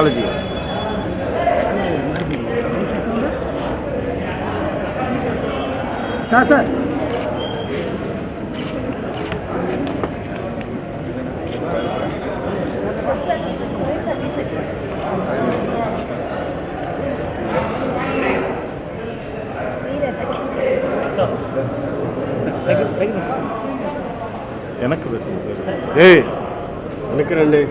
Technology sir sir వెనక్కి పెట్టు ఏ వెనక్కి రండి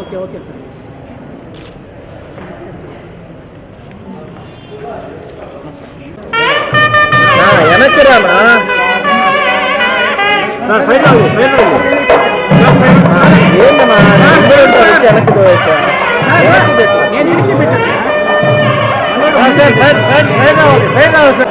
ఓకే ఓకే సార్ వెనక్కి రానా సార్ సైడ్ రండి సైడ్ రండి ఏంటమ్మా వెనక్కి పెట్టు. నేను ఇంటికి పెట్టాను సార్ సైడ్ సైడ్ సైడ్ రావాలి సైడ్ రావాలి సార్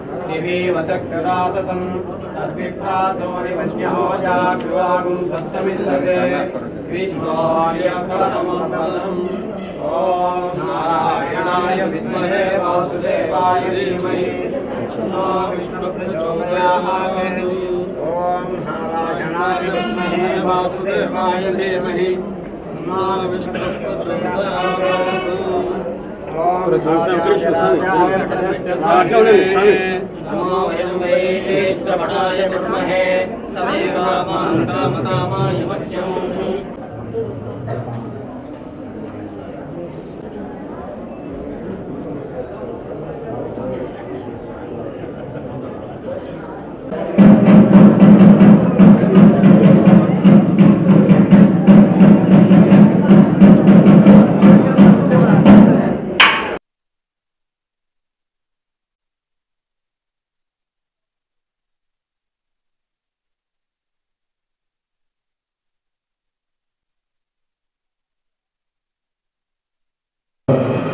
दिवीवचक्षुरा सतम् तद्विप्रासोरिमन्यहो जाग्रुवागुं सत्समित्सते। ग्रीष्मोर्यफलमतलम् ॐ नारायणाय विद्महे वासुदेवाय धीमहि। तन्नो विष्णुप्रचोदयामहे ॐ नारायणाय विद्महे वासुदेवाय धीमहि। तन्नो विष्णुप्रचोदयामहे श्रवणाय विद्महे सदैव माँ कामकामाय मह्यं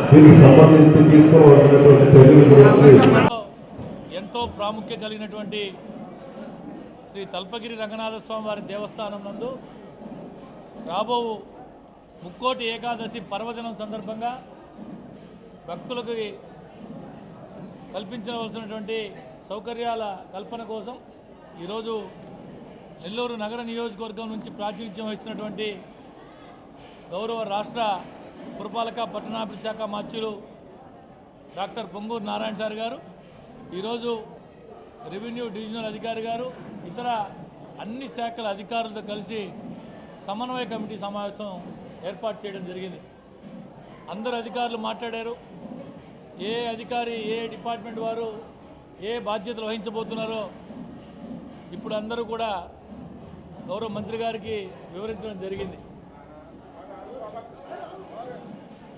దీనికి సంబంధించి తీసుకోవాల్సినటువంటి చర్యల గురించి ఎంతో ప్రాముఖ్యత కలిగినటువంటి శ్రీ తల్పగిరి రంగనాథ స్వామి వారి దేవస్థానం నందు రాబో ముక్కోటి ఏకాదశి పర్వదినం సందర్భంగా భక్తులకు కల్పించవలసినటువంటి సౌకర్యాల కల్పన కోసం ఈరోజు నెల్లూరు నగర నియోజకవర్గం నుంచి ప్రాతినిధ్యం వహిస్తున్నటువంటి గౌరవ రాష్ట్ర పురపాలక పట్టణాభివృద్ధి శాఖ మార్చులు డాక్టర్ పొంగూరు నారాయణ సార్ గారు ఈరోజు రెవెన్యూ డివిజనల్ అధికారి గారు ఇతర అన్ని శాఖల అధికారులతో కలిసి సమన్వయ కమిటీ సమావేశం ఏర్పాటు చేయడం జరిగింది. అందరు అధికారులు మాట్లాడారు. ఏ అధికారి ఏ డిపార్ట్మెంట్ వారు ఏ బాధ్యతలు వహించబోతున్నారో ఇప్పుడు అందరూ కూడా గౌరవ మంత్రి గారికి వివరించడం జరిగింది.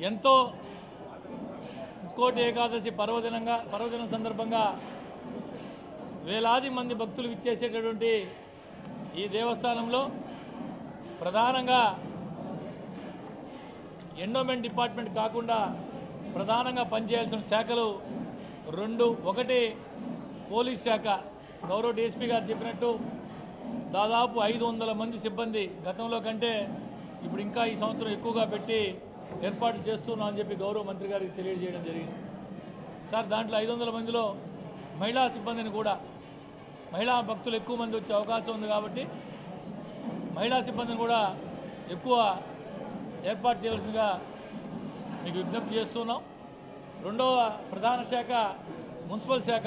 ఎంతో ముక్కోటి ఏకాదశి పర్వదినంగా పర్వదినం సందర్భంగా వేలాది మంది భక్తులు విచ్చేసేటటువంటి ఈ దేవస్థానంలో ప్రధానంగా ఎండోమెంట్ డిపార్ట్మెంట్ కాకుండా ప్రధానంగా పనిచేయాల్సిన శాఖలు రెండు. ఒకటి పోలీస్ శాఖ. గౌరవ డిఎస్పీ గారు చెప్పినట్టు దాదాపు ఐదు వందల మంది సిబ్బంది గతంలో కంటే ఇప్పుడు ఇంకా ఈ సంవత్సరం ఎక్కువగా పెట్టి ఏర్పాటు చేస్తున్నాం అని చెప్పి గౌరవ మంత్రి గారికి తెలియజేయడం జరిగింది. సార్ దాంట్లో ఐదు వందల మందిలో మహిళా సిబ్బందిని కూడా మహిళా భక్తులు ఎక్కువ మంది వచ్చే అవకాశం ఉంది కాబట్టి మహిళా సిబ్బందిని కూడా ఎక్కువ ఏర్పాటు చేయవలసిందిగా మీకు విజ్ఞప్తి చేస్తున్నాం. రెండవ ప్రధాన శాఖ మున్సిపల్ శాఖ.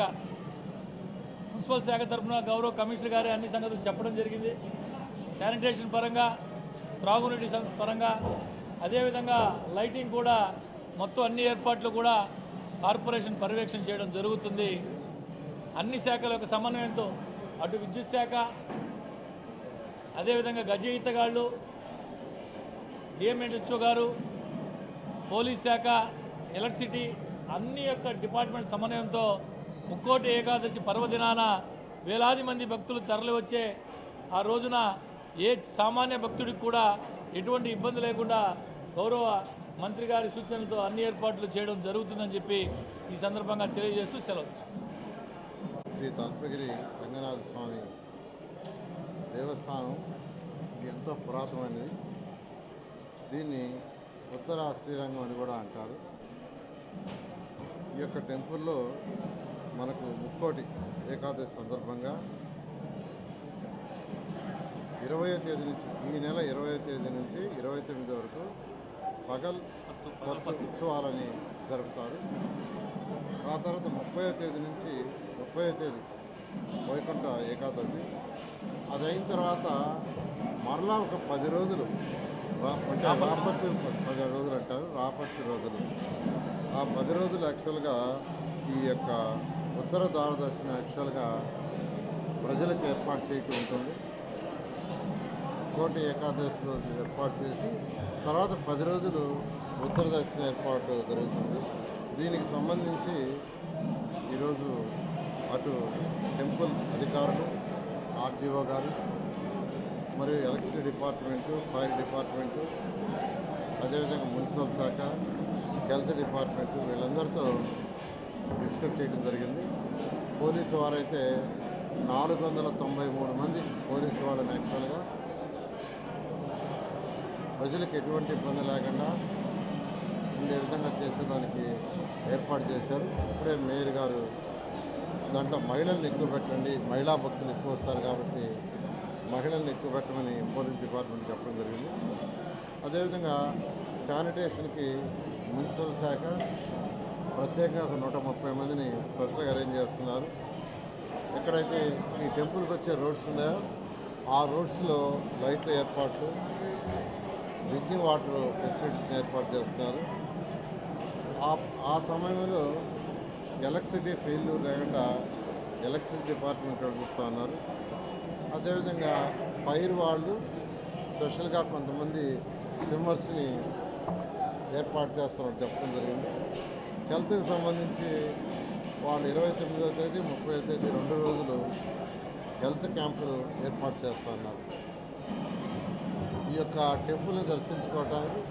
మున్సిపల్ శాఖ తరఫున గౌరవ కమిషనర్ గారే అన్ని సంగతులు చెప్పడం జరిగింది. శానిటేషన్ పరంగా త్రాగునీటి సం- పరంగా అదేవిధంగా లైటింగ్ కూడా మొత్తం అన్ని ఏర్పాట్లు కూడా కార్పొరేషన్ పర్యవేక్షణ చేయడం జరుగుతుంది. అన్ని శాఖల యొక్క సమన్వయంతో అటు విద్యుత్ శాఖ అదేవిధంగా గజయితగాళ్ళు ఈతగాళ్ళు గారు పోలీస్ శాఖ ఎలక్ట్రిసిటీ అన్ని యొక్క డిపార్ట్మెంట్ సమన్వయంతో ముక్కోటి ఏకాదశి పర్వదినాన వేలాది మంది భక్తులు తరలివచ్చే ఆ రోజున ఏ సామాన్య భక్తుడికి కూడా ఎటువంటి ఇబ్బంది లేకుండా గౌరవ మంత్రి గారి సూచనలతో అన్ని ఏర్పాట్లు చేయడం జరుగుతుందని చెప్పి ఈ సందర్భంగా తెలియజేస్తూ సెలవు శ్రీ తల్పగిరి రంగనాథ స్వామి దేవస్థానం ఇది ఎంతో పురాతనమైనది. దీన్ని ఉత్తర శ్రీరంగం అని కూడా అంటారు. ఈ యొక్క టెంపుల్లో మనకు ముక్కోటి ఏకాదశి సందర్భంగా ఇరవయో తేదీ నుంచి ఈ నెల ఇరవయో తేదీ నుంచి పగల్ ఉత్సవాలని జరుపుతారు. ఆ తర్వాత ముప్పై తేదీ నుంచి ముప్పై తేదీ వైకుంఠ ఏకాదశి. అది అయిన తర్వాత మరలా ఒక పది రోజులు అంటే రాపత్తి పది రోజులు అంటారు రాపత్తి రోజులు. ఆ పది రోజులు యాక్చువల్గా ఈ యొక్క ఉత్తర ద్వారదర్శనం యాక్చువల్గా ప్రజలకు ఏర్పాటు చేయటం ఉంటుంది. కోటి ఏకాదశి రోజు ఏర్పాటు చేసి తర్వాత పది రోజులు ఉత్తర దక్షిణ ఏర్పాటు జరుగుతుంది. దీనికి సంబంధించి ఈరోజు అటు టెంపుల్ అధికారులు ఆర్డీఓ గారు మరియు ఎలక్ట్రిసిటీ డిపార్ట్మెంటు ఫైర్ డిపార్ట్మెంటు అదేవిధంగా మున్సిపల్ శాఖ హెల్త్ డిపార్ట్మెంటు వీళ్ళందరితో డిస్కస్ చేయడం జరిగింది. పోలీసు వారైతే నాలుగు వందల తొంభై మూడు మంది పోలీసు వాళ్ళని యాక్చువల్గా ప్రజలకు ఎటువంటి ఇబ్బంది లేకుండా ఉండే విధంగా చేసేదానికి ఏర్పాటు చేశారు. ఇప్పుడే మేయర్ గారు దాంట్లో మహిళల్ని ఎక్కువ పెట్టండి మహిళా భక్తులు ఎక్కువ వస్తారు కాబట్టి మహిళల్ని ఎక్కువ పెట్టమని పోలీస్ డిపార్ట్మెంట్ చెప్పడం జరిగింది. అదేవిధంగా శానిటేషన్కి మున్సిపల్ శాఖ ప్రత్యేకంగా ఒక నూట ముప్పై మందిని స్పెషల్గా అరేంజ్ చేస్తున్నారు. ఎక్కడైతే ఈ టెంపుల్కి వచ్చే రోడ్స్ ఉన్నాయో ఆ రోడ్స్లో లైట్ల ఏర్పాట్లు డ్రింకింగ్ వాటర్ ఫెసిలిటీస్ ఏర్పాటు చేస్తున్నారు. ఆ ఆ సమయంలో ఎలక్ట్రిసిటీ ఫెయిల్యూర్ లేకుండా ఎలక్ట్రిసిటీ డిపార్ట్మెంట్ వాళ్ళు చూస్తూ ఉన్నారు. అదేవిధంగా ఫైర్ వాళ్ళు స్పెషల్గా కొంతమంది స్విమ్మర్స్ని ఏర్పాటు చేస్తున్నారు చెప్పడం జరిగింది. హెల్త్కి సంబంధించి వాళ్ళు ఇరవై తొమ్మిదవ తేదీ ముప్పై తేదీ రెండు రోజులు హెల్త్ క్యాంపులు ఏర్పాటు చేస్తున్నారు ఈ యొక్క టెంపుల్ని దర్శించుకోవడానికి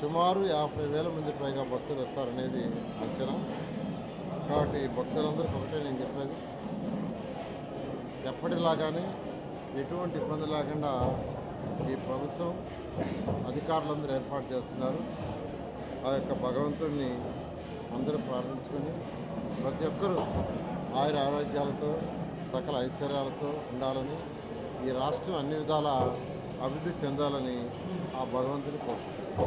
సుమారు యాభై వేల మంది పైగా భక్తులు వస్తారనేది అంచనా. కాబట్టి భక్తులందరికీ ఒకటే నేను చెప్పేది. ఎప్పటిలాగానే ఎటువంటి ఇబ్బంది లేకుండా ఈ ప్రభుత్వం అధికారులందరూ ఏర్పాటు చేస్తున్నారు. ఆ యొక్క భగవంతుడిని అందరూ ప్రార్థించుకొని ప్రతి ఒక్కరూ ఆయుర ఆరోగ్యాలతో సకల ఐశ్వర్యాలతో ఉండాలని ఈ రాష్ట్రం అన్ని విధాల అభివృద్ధి చెందాలని ఆ భగవంతుని కోరుకుంటున్నాను.